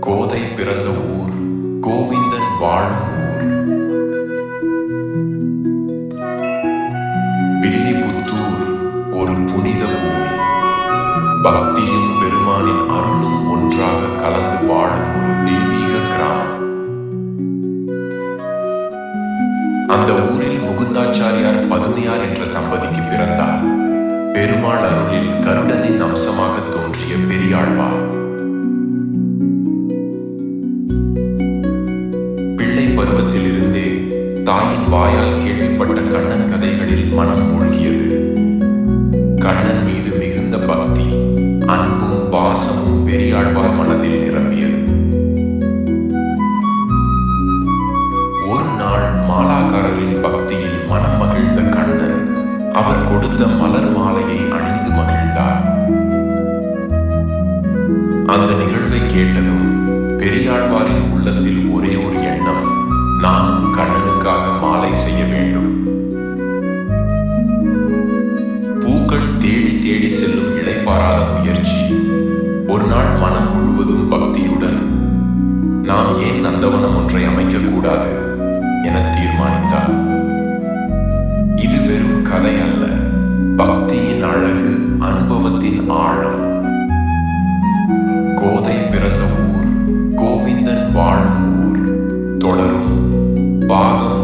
கோதை பிறந்த ஊர் கோவிந்தன் வாழும் ஊர். வில்லிபுத்தூர் ஒரு புனித பூமி. பக்தியும் பெருமானின் அருளும் ஒன்றாக கலந்து வாழும் ஒரு தெய்வீக கிராமம். அந்த ஊரில் முகுந்தாச்சாரியார் பதுமையார் என்ற தம்பதிக்கு பிறந்தார். பெருமாள் அருளில் கருடனின் அம்சமாக தோன்றிய பெரியாழ்வார். பருவத்திலிருந்தே தாயின் வாயால் கேள்விப்பட்ட கண்ணன் கதைகளில் மனம் மூழ்கியது. கண்ணன் மீது மிகுந்த பக்தி அன்பும் பாசமும் பெரியாழ்வார் மனதில் நிரம்பியது. ஒரு நாள் மாலாக்காரரின் பக்தியில் மனம் மகிழ்ந்த கண்ணன் அவர் கொடுத்த மலர் மாலையை அணிந்து மகிழ்ந்தார். அந்த நிகழ்வை கேட்டதும் பெரியாழ்வாரின் எதிர்பாராத முயற்சி. ஒரு நாள் மனம் முழுவதும் பக்தியுடன் நாம் ஏன் நந்தவனம் ஒன்றை அமைக்கக்கூடாது? என தீர்மானித்தார். இது வெறும் கதை அல்ல. பக்தியின் அழகு அனுபவத்தின் ஆழம். கோதை பிறந்த ஊர் கோவிந்தன் வாழும் ஊர் தொடரும் பாகம்